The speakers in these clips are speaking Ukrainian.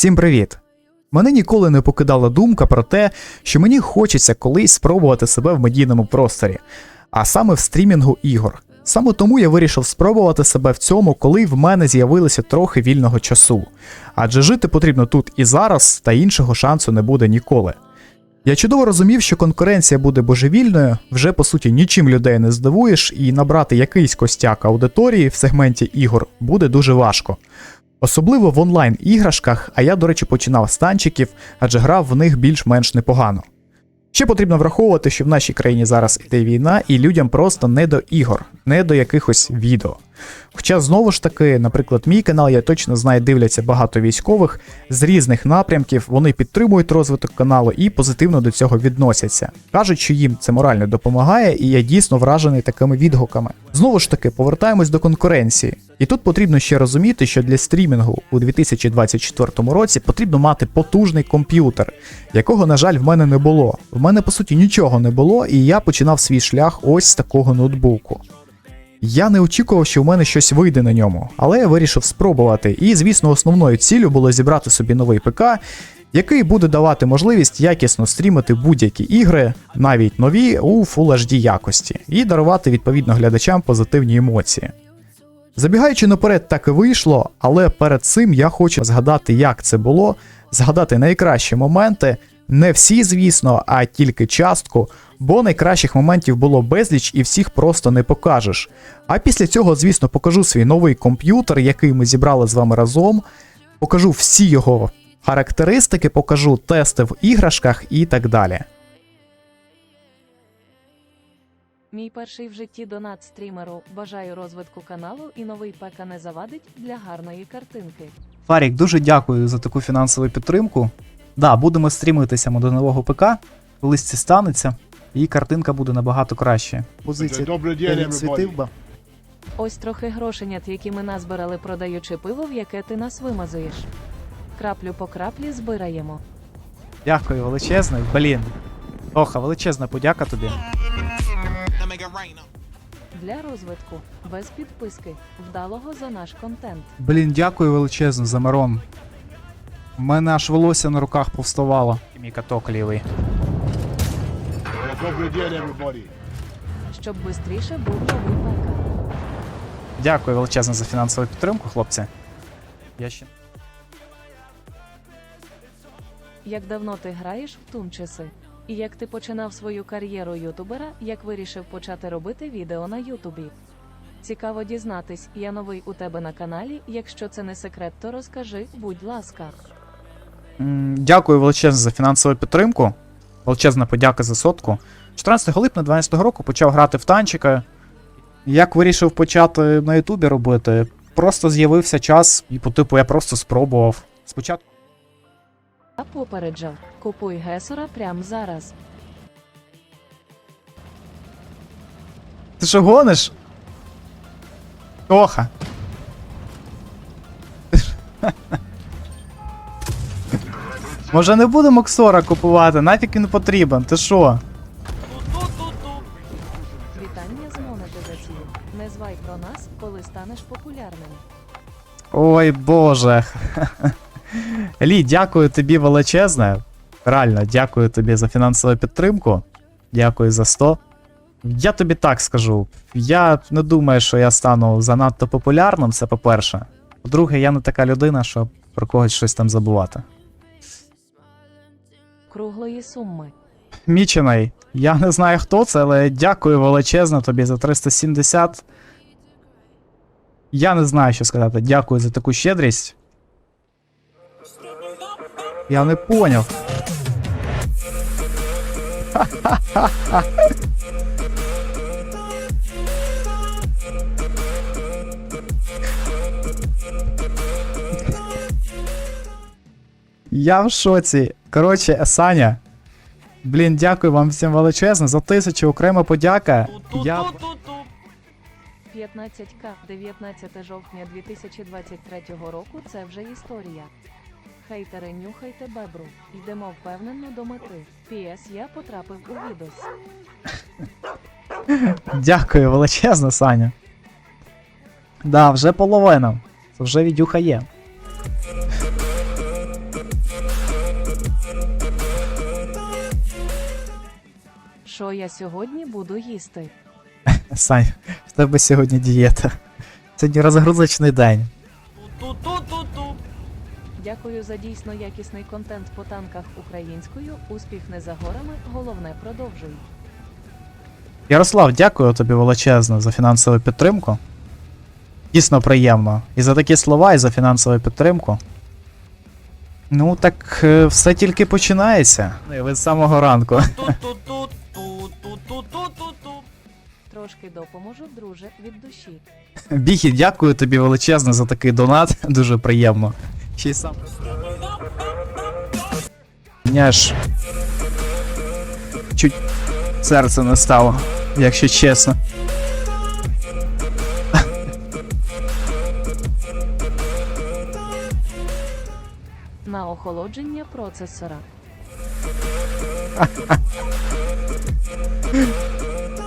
Всім привіт! Мене ніколи не покидала думка про те, що мені хочеться колись спробувати себе в медійному просторі, а саме в стрімінгу ігор. Саме тому я вирішив спробувати себе в цьому, коли в мене з'явилося трохи вільного часу. Адже жити потрібно тут і зараз, та іншого шансу не буде ніколи. Я чудово розумів, що конкуренція буде божевільною, вже по суті нічим людей не здивуєш, і набрати якийсь костяк аудиторії в сегменті ігор буде дуже важко. Особливо в онлайн іграшках, а я, до речі, починав з танчиків, адже грав в них більш-менш непогано. Ще потрібно враховувати, що в нашій країні зараз іде війна, і людям просто не до ігор, не до якихось відео. Хоча знову ж таки, наприклад, мій канал, я точно знаю, дивляться багато військових з різних напрямків, вони підтримують розвиток каналу і позитивно до цього відносяться. Кажуть, що їм це морально допомагає, і я дійсно вражений такими відгуками. Знову ж таки, повертаємось до конкуренції. І тут потрібно ще розуміти, що для стрімінгу у 2024 році потрібно мати потужний комп'ютер, якого, на жаль, в мене не було. В мене по суті нічого не було, і я починав свій шлях ось з такого ноутбуку. Я не очікував, що в мене щось вийде на ньому, але я вирішив спробувати. І, звісно, основною ціллю було зібрати собі новий ПК, який буде давати можливість якісно стрімити будь-які ігри, навіть нові, у Full HD якості, і дарувати відповідно глядачам позитивні емоції. Забігаючи наперед, так і вийшло, але перед цим я хочу згадати, як це було, згадати найкращі моменти, не всі, звісно, а тільки частку, бо найкращих моментів було безліч і всіх просто не покажеш. А після цього, звісно, покажу свій новий комп'ютер, який ми зібрали з вами разом, покажу всі його характеристики, покажу тести в іграшках і так далі. Мій перший в житті донат стрімеру. Бажаю розвитку каналу і новий ПК не завадить для гарної картинки. Фарік, дуже дякую за таку фінансову підтримку. Да, будемо стрімитися до нового ПК, колись це станеться, і картинка буде набагато краще. Позиція відсвітив би. Ось трохи грошенят, які ми назбирали, продаючи пиво, в яке ти нас вимазуєш. Краплю по краплі збираємо. Дякую, величезне. Блін. Оха, величезна подяка тобі. Для розвитку, без підписки, вдалого за наш контент. Блін, дякую величезно за Мирон. У мене аж волосся на руках повставало. Мій каток лівий. Добрый день, everybody. Щоб швидше був новий ПК. Дякую величезно за фінансову підтримку, хлопці. Я ще. Як давно ти граєш в тунчеси? І як ти починав свою кар'єру ютубера, як вирішив почати робити відео на Ютубі? Цікаво дізнатись, я новий у тебе на каналі. Якщо це не секрет, то розкажи, будь ласка. Дякую величезно за фінансову підтримку. Величезна подяка за сотку. 14 липня 12 року почав грати в танчика. Як вирішив почати на Ютубі робити? Просто з'явився час, і по типу я просто спробував. Спочатку. А попереджав, купуй гесора прямо зараз. Ти що гониш? Тоха. Може не будемо Ксора купувати, нафіг він потрібен, ти що? Вітання з монетизацією. Не звай про нас, коли станеш популярним. Ой боже. Лі, дякую тобі величезне. Реально, дякую тобі за фінансову підтримку. Дякую за 100. Я тобі так скажу. Я не думаю, що я стану занадто популярним, це по-перше. По-друге, я не така людина, щоб про когось щось там забувати. Круглої суми. Мічений, я не знаю хто це, але дякую величезно тобі за 370. Я не знаю, що сказати. Дякую за таку щедрість. Я не поняв. Я в шоці. Коротше, Саня. Блін, дякую вам всім величезно. За тисячу окрема подяка. Я... 15К 19 жовтня 2023 року це вже історія. Хейтери, нюхайте бебру. Йдемо впевнено до мети. Піс, я потрапив у відос. Дякую, величезно, Саня. Да, вже половина. Це вже відюха є. Що я сьогодні буду їсти? Сань, в тебе сьогодні дієта. Сьогодні розгрузочний день. Дякую за дійсно якісний контент по танках українською. Успіх не за горами, головне продовжуй. Ярослав, дякую тобі величезно за фінансову підтримку. Дійсно приємно. І за такі слова, і за фінансову підтримку. Ну, так е, все тільки починається. Ну, Ви з самого ранку. Трошки допоможу, друже, від душі. Біхі, дякую тобі величезно за такий донат. Дуже приємно. Ще й сам. Аж чуть серце не стало, якщо чесно. На охолодження процесора.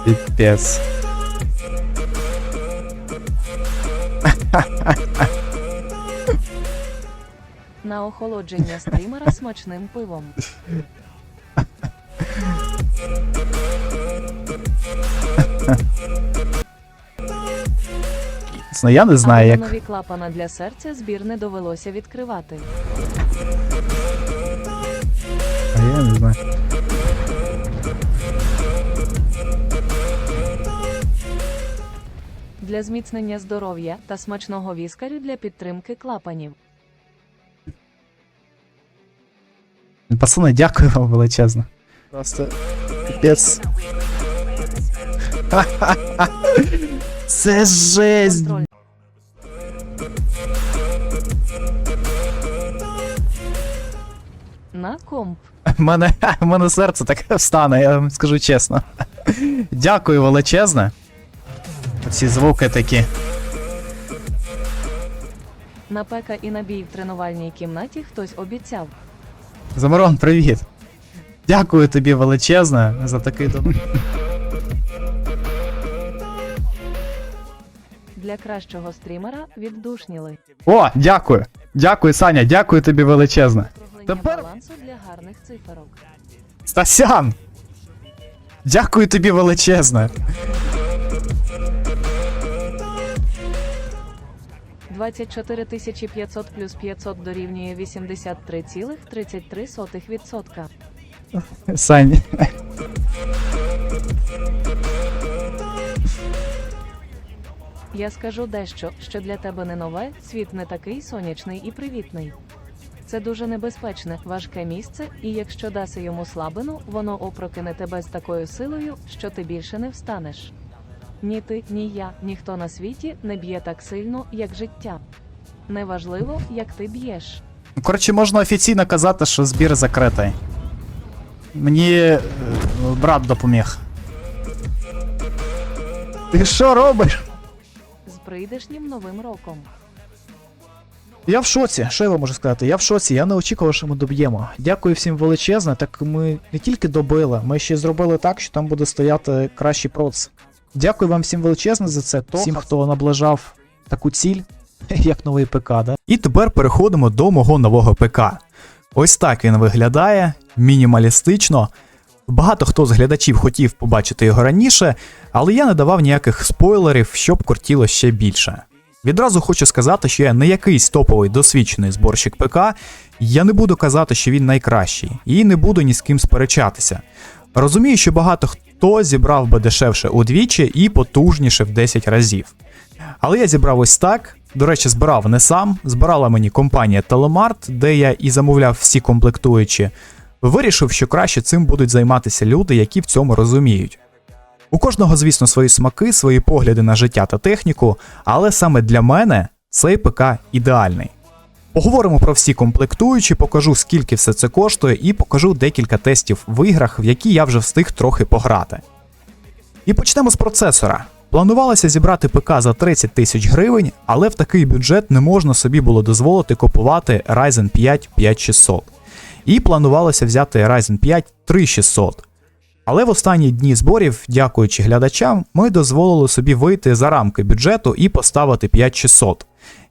Піпець. На охолодження стрімера смачним пивом. Ну, я не знаю, як. нові клапана для серця збір не довелося відкривати. А Я не знаю. Для зміцнення здоров'я та смачного віскарю для підтримки клапанів. Пацани, дякую вам величезно. Просто піпець. Це жесть. На комп. Мене, в мене серце таке встане, я вам скажу чесно. Дякую величезне. Ці звуки такі. На пека і набій в тренувальній кімнаті хтось обіцяв. Замарон, привіт. Дякую тобі величезне за такий донат. Для кращого стрімера віддушніли. О, дякую. Дякую, Саня, дякую тобі величезне. Тепер- балансу для гарних циферок. Стасян! Дякую тобі величезне. 24 500 плюс 500 дорівнює 83,33%. Сань. Я скажу дещо, що для тебе не нове, світ не такий сонячний і привітний. Це дуже небезпечне, важке місце, і якщо даси йому слабину, воно опрокине тебе з такою силою, що ти більше не встанеш. Ні ти, ні я, ніхто на світі не б'є так сильно, як життя. Неважливо, як ти б'єш. Коротше, можна офіційно казати, що збір закритий. Мені е, брат допоміг. Ти що робиш? З прийдешнім новим роком. Я в шоці. Що я вам можу сказати? Я в шоці, я не очікував, що ми доб'ємо. Дякую всім величезне. Так ми не тільки добили, ми ще й зробили так, що там буде стояти кращий проц. Дякую вам всім величезне за це. То всім, хто наближав таку ціль, як новий ПК, да? І тепер переходимо до мого нового ПК. Ось так він виглядає, мінімалістично. Багато хто з глядачів хотів побачити його раніше, але я не давав ніяких спойлерів, щоб кортіло ще більше. Відразу хочу сказати, що я не якийсь топовий досвідчений зборщик ПК, я не буду казати, що він найкращий, і не буду ні з ким сперечатися. Розумію, що багато хто зібрав би дешевше удвічі і потужніше в 10 разів. Але я зібрав ось так. До речі, збирав не сам, збирала мені компанія Телемарт, де я і замовляв всі комплектуючі. Вирішив, що краще цим будуть займатися люди, які в цьому розуміють. У кожного, звісно, свої смаки, свої погляди на життя та техніку, але саме для мене цей ПК ідеальний. Поговоримо про всі комплектуючі, покажу скільки все це коштує, і покажу декілька тестів в іграх, в які я вже встиг трохи пограти. І почнемо з процесора. Планувалося зібрати ПК за 30 тисяч гривень, але в такий бюджет не можна собі було дозволити купувати Ryzen 5 5600. І планувалося взяти Ryzen 5 3600. Але в останні дні зборів, дякуючи глядачам, ми дозволили собі вийти за рамки бюджету і поставити 5600,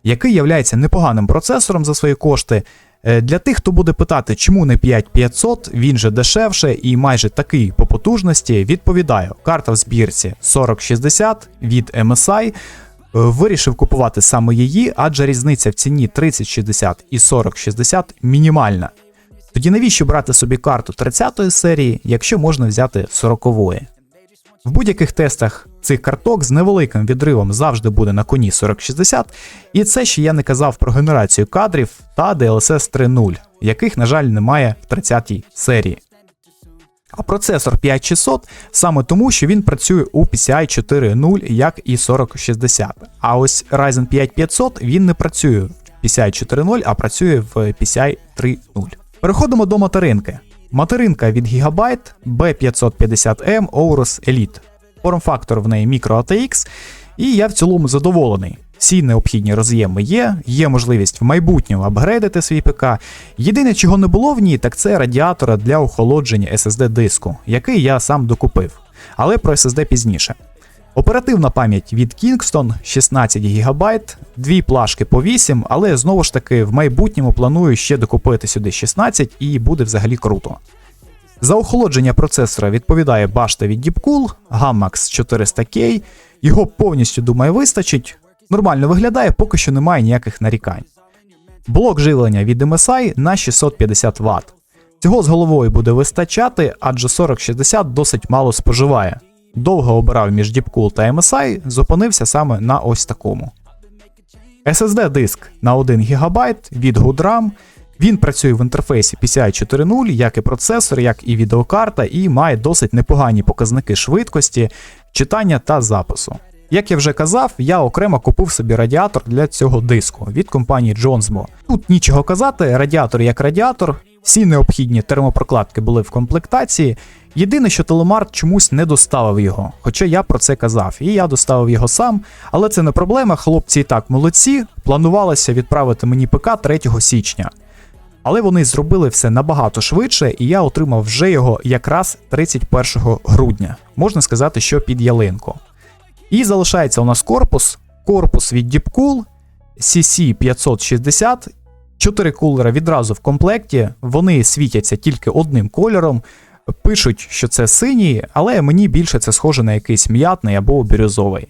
який являється непоганим процесором за свої кошти. Е, Для тих, хто буде питати, чому не 5500, він же дешевше і майже такий по потужності, відповідаю, карта в збірці 4060 від MSI. Е, Вирішив купувати саме її, адже різниця в ціні 3060 і 4060 мінімальна. Тоді навіщо брати собі карту 30-ї серії, якщо можна взяти 40-ї? В будь-яких тестах цих карток з невеликим відривом завжди буде на коні 4060, і це ще я не казав про генерацію кадрів та DLSS 3.0, яких, на жаль, немає в 30-й серії. А процесор 5600 саме тому, що він працює у PCI 4.0, як і 4060. А ось Ryzen 5500 він не працює в PCI 4.0, а працює в PCI 3.0. Переходимо до материнки. Материнка від Gigabyte B550M Aorus Elite. Форм-фактор в неї Micro ATX, і я в цілому задоволений. Всі необхідні роз'єми є, є можливість в майбутньому апгрейдити свій ПК. Єдине, чого не було в ній, так це радіатора для охолодження SSD диску, який я сам докупив. Але про SSD пізніше. Оперативна пам'ять від Kingston 16 ГБ, дві плашки по 8, але знову ж таки в майбутньому планую ще докупити сюди 16 і буде взагалі круто. За охолодження процесора відповідає башта від Deepcool, Gammax 400K, його повністю, думаю, вистачить. Нормально виглядає, поки що немає ніяких нарікань. Блок живлення від MSI на 650 Вт. Цього з головою буде вистачати, адже 4060 досить мало споживає. Довго обирав між Deepcool та MSI, зупинився саме на ось такому. SSD диск на 1 ГБ від Goodram. Він працює в інтерфейсі PCI 4.0, як і процесор, як і відеокарта, і має досить непогані показники швидкості, читання та запису. Як я вже казав, я окремо купив собі радіатор для цього диску від компанії Jonesmo. Тут нічого казати, радіатор як радіатор, всі необхідні термопрокладки були в комплектації. Єдине, що Телемарт чомусь не доставив його, хоча я про це казав, і я доставив його сам, але це не проблема, хлопці і так молодці. Планувалося відправити мені ПК 3 січня. Але вони зробили все набагато швидше, і я отримав вже його якраз 31 грудня, можна сказати, що під ялинку. І залишається у нас корпус, корпус від Deepcool CC560. Чотири кулера відразу в комплекті, вони світяться тільки одним кольором. Пишуть, що це синій, але мені більше це схоже на якийсь м'ятний або бірюзовий.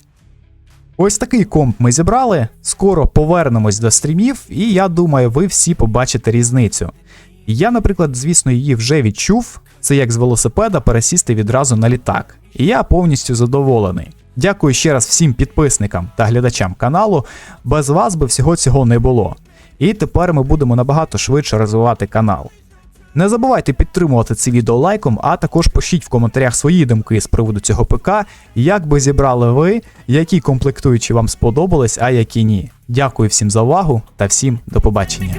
Ось такий комп ми зібрали. Скоро повернемось до стрімів, і я думаю, ви всі побачите різницю. Я, наприклад, звісно, її вже відчув. Це як з велосипеда пересісти відразу на літак. І я повністю задоволений. Дякую ще раз всім підписникам та глядачам каналу. Без вас би всього цього не було. І тепер ми будемо набагато швидше розвивати канал. Не забувайте підтримувати це відео лайком, а також пишіть в коментарях свої думки з приводу цього ПК, як би зібрали ви, які комплектуючі вам сподобались, а які ні. Дякую всім за увагу та всім до побачення.